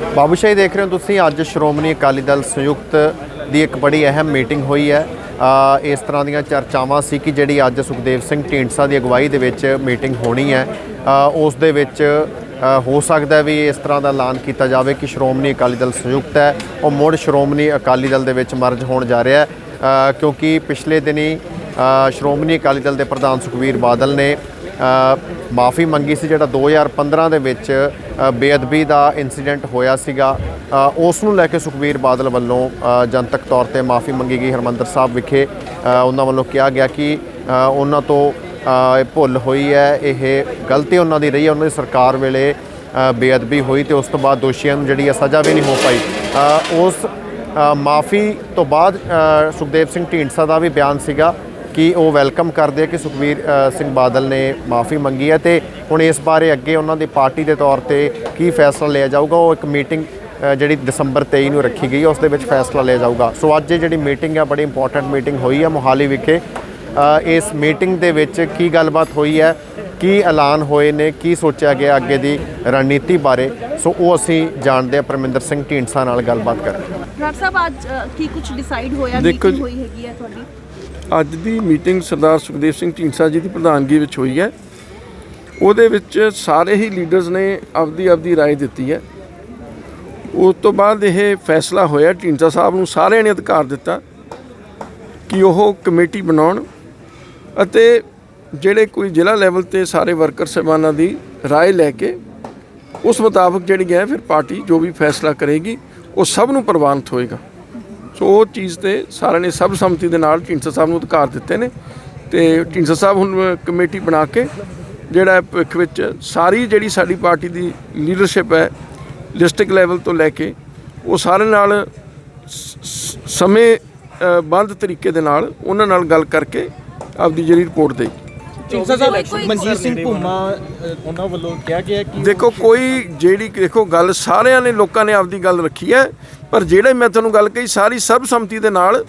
ਬਾਬੂਸ਼ਾਹੀ ਦੇਖ ਰਹੇ ਹੋ ਤੁਸੀਂ, ਅੱਜ ਸ਼੍ਰੋਮਣੀ ਅਕਾਲੀ ਦਲ ਸੰਯੁਕਤ ਦੀ ਇੱਕ ਬੜੀ ਅਹਿਮ ਮੀਟਿੰਗ ਹੋਈ ਹੈ। ਇਸ ਤਰ੍ਹਾਂ ਦੀਆਂ ਚਰਚਾਵਾਂ ਸੀ ਕਿ ਜਿਹੜੀ ਅੱਜ ਸੁਖਦੇਵ ਸਿੰਘ ਢੀਂਡਸਾ ਦੀ ਅਗਵਾਈ ਦੇ ਵਿੱਚ ਮੀਟਿੰਗ ਹੋਣੀ ਹੈ। ਉਸ ਦੇ ਵਿੱਚ ਹੋ ਸਕਦਾ ਵੀ ਇਸ ਤਰ੍ਹਾਂ ਦਾ ਐਲਾਨ ਕੀਤਾ ਜਾਵੇ ਕਿ ਸ਼੍ਰੋਮਣੀ ਅਕਾਲੀ ਦਲ ਸੰਯੁਕਤ ਹੈ। ਉਹ ਮੁੜ ਸ਼੍ਰੋਮਣੀ ਅਕਾਲੀ ਦਲ ਦੇ ਵਿੱਚ ਮਰਜ ਹੋਣ ਜਾ ਰਿਹਾ ਹੈ। ਕਿਉਂਕਿ ਪਿਛਲੇ ਦਿਨੀ ਸ਼੍ਰੋਮਣੀ ਅਕਾਲੀ ਦਲ ਦੇ ਪ੍ਰਧਾਨ ਸੁਖਵੀਰ ਬਾਦਲ ਨੇ ਮਾਫੀ ਮੰਗੀ ਸੀ ਜਿਹੜਾ 2015 ਦੇ ਵਿੱਚ ਬੇਅਦਬੀ ਦਾ ਇਨਸੀਡੈਂਟ ਹੋਇਆ ਸੀਗਾ। ਉਸ ਨੂੰ ਲੈ ਕੇ ਸੁਖਵੀਰ ਬਾਦਲ ਵੱਲੋਂ ਜਨਤਕ ਤੌਰ ਤੇ ਮਾਫੀ ਮੰਗੀ ਗਈ। ਹਰਮੰਦਰ ਸਾਹਿਬ ਵਿਖੇ ਉਹਨਾਂ ਵੱਲੋਂ ਕਿਹਾ ਗਿਆ ਕਿ ਉਹਨਾਂ ਤੋਂ ਭੁੱਲ ਹੋਈ ਹੈ, ਇਹ ਗਲਤੀ ਉਹਨਾਂ ਦੀ ਰਹੀ ਹੈ। ਉਹਨਾਂ ਦੀ ਸਰਕਾਰ ਵੇਲੇ ਬੇਅਦਬੀ ਹੋਈ ਤੇ ਉਸ ਤੋਂ ਬਾਅਦ ਦੋਸ਼ੀਆਂ ਨੂੰ ਜਿਹੜੀ ਹੈ ਸਜ਼ਾ ਵੀ ਨਹੀਂ ਹੋ ਪਾਈ। ਉਸ ਮਾਫੀ ਤੋਂ ਬਾਅਦ ਸੁਖਦੇਵ ਸਿੰਘ ਢੀਂਡਸਾ ਦਾ ਵੀ ਬਿਆਨ ਸੀਗਾ। ਕਿ ਉਹ ਵੈਲਕਮ ਕਰਦੇ ਆ ਕਿ ਸੁਖਵੀਰ ਸਿੰਘ ਬਾਦਲ ਨੇ ਮਾਫੀ ਮੰਗੀ ਹੈ ਤੇ ਹੁਣ ਇਸ ਬਾਰੇ ਅੱਗੇ ਉਹਨਾਂ ਦੀ ਪਾਰਟੀ ਦੇ ਤੌਰ ਤੇ ਕੀ ਫੈਸਲਾ ਲਿਆ ਜਾਊਗਾ ਉਹ ਇੱਕ ਮੀਟਿੰਗ ਜਿਹੜੀ ਦਸੰਬਰ 23 ਨੂੰ ਰੱਖੀ ਗਈ ਹੈ, ਉਸ ਦੇ ਵਿੱਚ ਫੈਸਲਾ ਲਿਆ ਜਾਊਗਾ। ਸੋ ਅੱਜ ਇਹ ਜਿਹੜੀ ਮੀਟਿੰਗ ਹੈ ਬੜੀ ਇੰਪੋਰਟੈਂਟ ਮੀਟਿੰਗ ਹੋਈ ਹੈ ਮੋਹਾਲੀ ਵਿਖੇ। ਇਸ ਮੀਟਿੰਗ ਦੇ ਵਿੱਚ ਕੀ ਗੱਲਬਾਤ ਹੋਈ ਹੈ ਕੀ ਐਲਾਨ ਹੋਏ ਨੇ ਕੀ ਸੋਚਿਆ ਗਿਆ ਅੱਗੇ ਦੀ ਰਣਨੀਤੀ ਬਾਰੇ। ਸੋ ਉਹ ਅਸੀਂ ਜਾਣਦੇ ਹਾਂ ਪਰਮਿੰਦਰ ਸਿੰਘ ਢੀਂਡਸਾ ਨਾਲ ਗੱਲਬਾਤ ਕਰਕੇ ਡਾਕਟਰ ਸਾਹਿਬ ਅੱਜ ਅ, ਕੀ ਕੁਝ ਡਿਸਾਈਡ ਹੋਇਆ ਦੇਖੋ ਮੀਟਿੰਗ ਜੀ। ਹੋਈ ਹੈਗੀ ਹੈ ਤੁਹਾਡੀ ਅੱਜ ਦੀ ਮੀਟਿੰਗ ਸਰਦਾਰ ਸੁਖਦੇਵ ਸਿੰਘ ਢੀਂਡਸਾ ਜੀ ਦੀ ਪ੍ਰਧਾਨਗੀ ਵਿੱਚ ਹੋਈ ਹੈ ਉਹਦੇ ਵਿੱਚ ਸਾਰੇ ਹੀ ਲੀਡਰਸ ਨੇ ਆਪਦੀ ਆਪਦੀ رائے ਦਿੱਤੀ ਹੈ ਉਸ ਤੋਂ ਬਾਅਦ ਇਹ ਫੈਸਲਾ ਹੋਇਆ ਢੀਂਡਸਾ ਸਾਹਿਬ ਨੂੰ ਸਾਰਿਆਂ ਨੇ ਅਧਿਕਾਰ ਦਿੱਤਾ ਕਿ ਉਹ ਕਮੇਟੀ ਬਣਾਉਣ ਅਤੇ ਜਿਹੜੇ ਕੋਈ ਜ਼ਿਲ੍ਹਾ ਲੈਵਲ ਤੇ ਸਾਰੇ ਵਰਕਰ ਸਹਿਬਾਨਾਂ ਦੀ رائے ਲੈ ਕੇ ਉਸ ਮੁਤਾਬਕ ਜਿਹੜੀ ਹੈ ਫਿਰ ਪਾਰਟੀ ਜੋ ਵੀ ਫੈਸਲਾ ਕਰੇਗੀ ਉਹ ਸਭ ਨੂੰ ਪ੍ਰਵਾਨਿਤ ਹੋਏਗਾ। ਸੋ ਉਹ ਚੀਜ਼ ਤੇ ਸਾਰਿਆਂ ਨੇ ਸਭ ਸੰਮਤੀ ਦੇ ਨਾਲ ਢੀਂਡਸਾ ਸਾਹਿਬ ਨੂੰ ਅਧਿਕਾਰ ਦਿੱਤੇ ਨੇ ਤੇ ਢੀਂਡਸਾ ਸਾਹਿਬ ਹੁਣ ਕਮੇਟੀ ਬਣਾ ਕੇ ਜਿਹੜਾ ਭਵਿੱਖ ਵਿੱਚ ਸਾਰੀ ਜਿਹੜੀ ਸਾਡੀ ਪਾਰਟੀ ਦੀ ਲੀਡਰਸ਼ਿਪ ਹੈ, ਡਿਸਟ੍ਰਿਕਟ ਲੈਵਲ ਤੋਂ ਲੈ ਕੇ ਉਹ ਸਾਰਿਆਂ ਨਾਲ ਸਮੇਂ ਬੰਦ ਤਰੀਕੇ ਦੇ ਨਾਲ ਉਹਨਾਂ ਨਾਲ ਗੱਲ ਕਰਕੇ ਆਪਦੀ ਜਿਹੜੀ ਰਿਪੋਰਟ ਦੇਗੀ। ਢੀਂਡਸਾ ਸਾਹਿਬ ਕੋਈ- ਮਨਜੀਤ ਸਿੰਘ ਭੁੰਮਾ ਅ, ਉਹਨਾਂ ਵੱਲੋਂ ਕਿਹਾ ਗਿਆ ਕਿ ਦੇਖੋ ਕੋਈ ਜਿਹੜੀ ਦੇਖੋ ਗੱਲ ਸਾਰਿਆਂ ਨੇ ਲੋਕਾਂ ਨੇ ਆਪਦੀ ਗੱਲ ਰੱਖੀ ਹੈ ਪਰ ਜਿਹੜੇ ਮੈਂ ਤੁਹਾਨੂੰ ਗੱਲ ਕਹੀ ਸਾਰੀ ਸਰਬਸੰਮਤੀ ਦੇ ਨਾਲ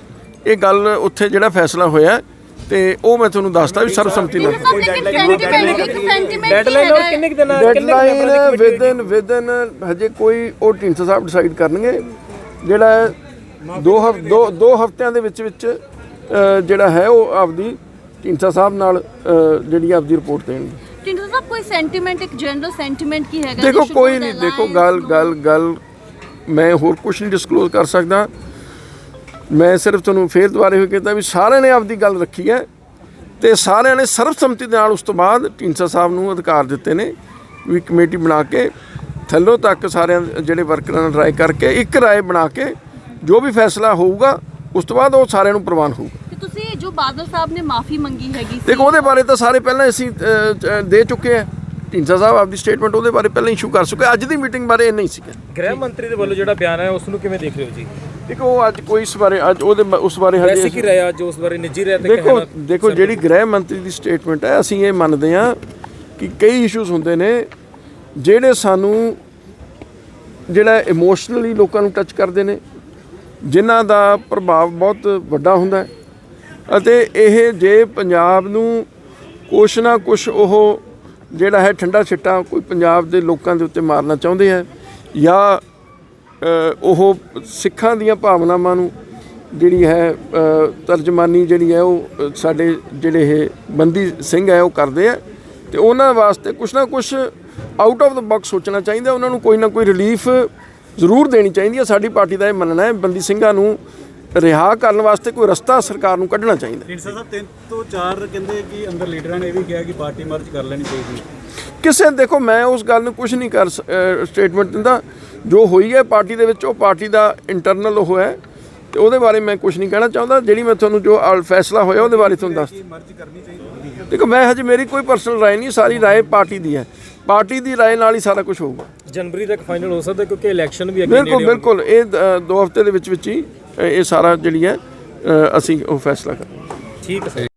ਇਹ ਗੱਲ ਉੱਥੇ ਜਿਹੜਾ ਫੈਸਲਾ ਹੋਇਆ ਤੇ ਉਹ ਮੈਂ ਤੁਹਾਨੂੰ ਦੱਸਦਾ ਵੀ ਸਰਬਸੰਮਤੀ ਨਾਲ। ਸੈਂਟੀਮੈਂਟ ਡੈਡਲਾਈਨ ਕਿੰਨੇ ਦਿਨਾਂ ਡੈਡਲਾਈਨ ਵਿਦਨ ਵਿਦਨ ਹਜੇ ਕੋਈ ਉਹ ਢੀਂਡਸਾ ਸਾਹਿਬ ਡਿਸਾਈਡ ਕਰਨਗੇ। ਜਿਹੜਾ ਦੋ ਹਫ ਦੋ ਦੋ ਹਫ਼ਤਿਆਂ ਦੇ ਵਿੱਚ ਵਿੱਚ ਜਿਹੜਾ ਹੈ ਉਹ ਆਪਦੀ ਢੀਂਡਸਾ ਸਾਹਿਬ ਨਾਲ ਅ, ਜਿਹੜੀ ਆਪਦੀ ਰਿਪੋਰਟ ਦੇਣਗੇ। ਟਿੰਡੋ ਸਾਹਿਬ ਕੋਈ ਸੈਂਟੀਮੈਂਟ ਇੱਕ ਜਨਰਲ ਸੈਂਟੀਮੈਂਟ ਕੀ ਹੈਗਾ? ਦੇਖੋ ਕੋਈ ਨਹੀਂ ਦੇਖੋ ਗੱਲ ਗੱਲ ਗੱਲ ਮੈਂ ਹੋਰ ਕੁਝ ਨਹੀਂ ਡਿਸਕਲੋਜ਼ ਕਰ ਸਕਦਾ। ਮੈਂ ਸਿਰਫ ਤੁਹਾਨੂੰ ਫੇਰ ਦੁਬਾਰੇ ਹੋਏ ਕਹਿੰਦਾ ਵੀ ਸਾਰਿਆਂ ਨੇ ਆਪਦੀ ਗੱਲ ਰੱਖੀ ਹੈ ਤੇ ਸਾਰਿਆਂ ਨੇ ਸਰਬਸੰਮਤੀ ਦੇ ਨਾਲ ਉਸ ਤੋਂ ਬਾਅਦ ਢੀਂਡਸਾ ਸਾਹਿਬ ਨੂੰ ਅਧਿਕਾਰ ਦਿੱਤੇ ਨੇ ਵੀ ਕਮੇਟੀ ਬਣਾ ਕੇ ਥੱਲੋਂ ਤੱਕ ਸਾਰਿਆਂ ਦੇ ਜਿਹੜੇ ਵਰਕਰਾਂ ਨਾਲ ਰਾਏ ਕਰਕੇ ਇੱਕ ਰਾਏ ਬਣਾ ਕੇ ਜੋ ਵੀ ਫੈਸਲਾ ਹੋਊਗਾ ਉਸ ਤੋਂ ਬਾਅਦ ਉਹ ਸਾਰਿਆਂ ਨੂੰ ਪ੍ਰਵਾਨ ਹੋਊਗਾ। ਜੋ ਬਾਦਲ ਸਾਹਿਬ ਨੇ ਮਾਫੀ ਮੰਗੀ ਹੈਗੀ ਦੇਖੋ ਉਹਦੇ ਬਾਰੇ ਤਾਂ ਸਾਰੇ ਪਹਿਲਾਂ ਅਸੀਂ ਦੇ ਚੁੱਕੇ ਆ। ਢੀਂਡਸਾ ਸਾਹਿਬ ਆਪਦੀ ਸਟੇਟਮੈਂਟ ਉਹਦੇ ਬਾਰੇ ਪਹਿਲਾਂ ਇਸ਼ੂ ਕਰ ਚੁੱਕੇ ਅੱਜ ਦੀ ਮੀਟਿੰਗ ਬਾਰੇ ਇਹ ਨਹੀਂ ਸੀਗਾ ਗ੍ਰਹਿ ਮੰਤਰੀ ਦੇ ਵੱਲੋਂ ਜਿਹੜਾ ਬਿਆਨ ਹੈ ਉਸ ਨੂੰ ਕਿਵੇਂ ਦੇਖ ਰਹੇ ਹੋ ਜੀ? ਦੇਖੋ ਅੱਜ ਕੋਈ ਇਸ ਬਾਰੇ ਅੱਜ ਉਹਦੇ ਉਸ ਬਾਰੇ ਹਜੇ ਵੈਸੇ ਕੀ ਰਾਇ ਅੱਜ ਉਸ ਬਾਰੇ ਨਿੱਜੀ ਰਾਇ ਤੇ ਦੇਖੋ ਕਹਿਣਾ ਦੇਖੋ ਜਿਹੜੀ ਗ੍ਰਹਿ ਮੰਤਰੀ ਦੀ ਸਟੇਟਮੈਂਟ ਹੈ ਅਸੀਂ ਇਹ ਮੰਨਦੇ ਹਾਂ ਕਿ ਕਈ ਇਸ਼ੂਜ਼ ਹੁੰਦੇ ਨੇ ਜਿਹੜੇ ਸਾਨੂੰ ਜਿਹੜਾ ਇਮੋਸ਼ਨਲੀ ਲੋਕਾਂ ਨੂੰ ਟੱਚ ਕਰਦੇ ਨੇ ਜਿਨ੍ਹਾਂ ਦਾ ਪ੍ਰਭਾਵ ਬਹੁਤ ਵੱਡਾ ਹੁੰਦਾ ਹੈ। ਅਤੇ ਇਹ ਜੇ ਪੰਜਾਬ ਨੂੰ ਕੁਛ ਨਾ ਕੁਛ ਉਹ ਜਿਹੜਾ ਹੈ ਠੰਡਾ ਛਿੱਟਾ ਕੋਈ ਪੰਜਾਬ ਦੇ ਲੋਕਾਂ ਦੇ ਉੱਤੇ ਮਾਰਨਾ ਚਾਹੁੰਦੇ ਆ ਜਾਂ ਉਹ ਸਿੱਖਾਂ ਦੀਆਂ ਭਾਵਨਾਵਾਂ ਨੂੰ ਜਿਹੜੀ ਹੈ ਤਰਜਮਾਨੀ ਜਿਹੜੀ ਹੈ ਉਹ ਸਾਡੇ ਜਿਹੜੇ ਇਹ ਬੰਦੀ ਸਿੰਘ ਹੈ ਉਹ ਕਰਦੇ ਆ ਤੇ ਉਹਨਾਂ ਵਾਸਤੇ ਕੁਛ ਨਾ ਕੁਛ ਆਊਟ ਆਫ ਦਾ ਬਾਕਸ ਸੋਚਣਾ ਚਾਹੀਦਾ, ਉਹਨਾਂ ਨੂੰ ਕੋਈ ਨਾ ਕੋਈ ਰਿਲੀਫ ਜ਼ਰੂਰ ਦੇਣੀ ਚਾਹੀਦੀ ਹੈ ਸਾਡੀ ਪਾਰਟੀ ਦਾ ਇਹ ਮੰਨਣਾ ਹੈ, ਬੰਦੀ ਸਿੰਘਾਂ ਨੂੰ ਰਿਹਾ ਕਰਨ ਵਾਸਤੇ ਕੋਈ ਰਸਤਾ ਸਰਕਾਰ ਨੂੰ ਕੱਢਣਾ ਚਾਹੀਦਾ। ਢੀਂਡਸਾ ਸਾਹਿਬ ਤਿੰਨ ਤੋਂ ਚਾਰ ਕਹਿੰਦੇ ਕਿ ਅੰਦਰ ਲੀਡਰਾਂ ਨੇ ਇਹ ਵੀ ਕਿਹਾ ਕਿ ਪਾਰਟੀ ਮਰਜ ਕਰ ਲੈਣੀ ਚਾਹੀਦੀ। ਕਿਸੇ ਦੇਖੋ ਮੈਂ ਉਸ ਗੱਲ ਨੂੰ ਕੁਝ ਨਹੀਂ ਕਰ ਸਟੇਟਮੈਂਟ ਦਿੰਦਾ। ਜੋ ਹੋਈ ਹੈ ਪਾਰਟੀ ਦੇ ਵਿੱਚ ਉਹ ਪਾਰਟੀ ਦਾ ਇੰਟਰਨਲ ਉਹ ਹੈ। ਤੇ ਉਹਦੇ ਬਾਰੇ ਮੈਂ ਕੁਝ ਨਹੀਂ ਕਹਿਣਾ ਚਾਹੁੰਦਾ। ਜਿਹੜੀ ਮੈਂ ਤੁਹਾਨੂੰ ਜੋ ਫੈਸਲਾ ਹੋਇਆ ਉਹਦੇ ਬਾਰੇ ਤੁਹਾਨੂੰ ਦੱਸ ਦੇਖੋ ਮੈਂ ਹਜੇ ਮੇਰੀ ਕੋਈ ਪਰਸਨਲ ਰਾਏ ਨਹੀਂ ਸਾਰੀ ਰਾਏ ਪਾਰਟੀ ਦੀ ਹੈ। ਪਾਰਟੀ ਦੀ ਰਾਏ ਨਾਲ ਹੀ ਸਾਰਾ ਕੁਝ ਹੋਊਗਾ। ਜਨਵਰੀ ਤੱਕ ਫਾਈਨਲ ਹੋ ਸਕਦਾ ਕਿਉਂਕਿ ਇਲੈਕਸ਼ਨ ਵੀ ਅੱਗੇ ਬਿਲਕੁਲ ਨੇੜੇ ਬਿਲਕੁਲ। ਇਹ ਅ, ਦੋ ਹਫ਼ਤੇ ਦੇ ਵਿੱਚ ਵਿੱਚ ਹੀ ਇਹ ਸਾਰਾ ਜਿਹੜੀ ਹੈ ਅਸੀਂ ਉਹ ਫੈਸਲਾ ਕਰਾਂਗੇ ਠੀਕ ਹੈ ਸਰ।